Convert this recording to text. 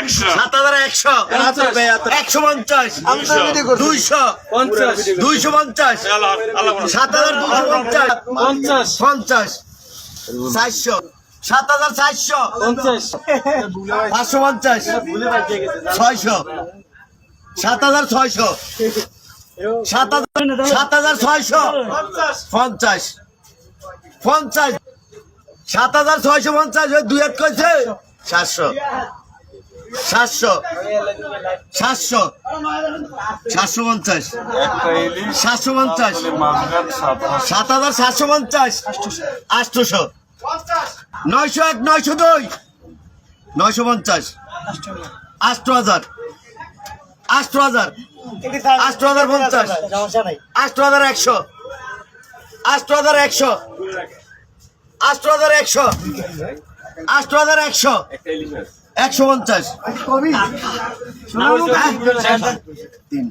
একশো সাত হাজার পঞ্চাশ। দুইশো। দুইশো। পঞ্চাশ। সাত দুশো পঞ্চাশ। পঞ্চাশ। পঞ্চাশ। চারশো। সাত হাজার চারশো। পঞ্চাশ। পাঁচশো পঞ্চাশ। ছয়শো। সাত হাজার ছয়শো। সাত হাজার সাত হাজার ছয়শো। পঞ্চাশ। পঞ্চাশ। সাত হাজার ছয়শো পঞ্চাশ ওই দুই এক কইছে? সাতশো। সাতশো। সাতশো। সাতশো পঞ্চাশ। সাতশো পঞ্চাশ। সাত হাজার সাতশো পঞ্চাশ। আটশোশো। নয়শো এক, নয়শো দুই। নয়শো পঞ্চাশ। আষ্ট হাজার। আষ্ট হাজার। আষ্ট হাজার পঞ্চাশ। আষ্ট হাজার একশো। আষ্ট হাজার একশো। আষ্ট হাজার একশো। আষ্ট হাজার একশো। একশো পঞ্চাশ? তিন।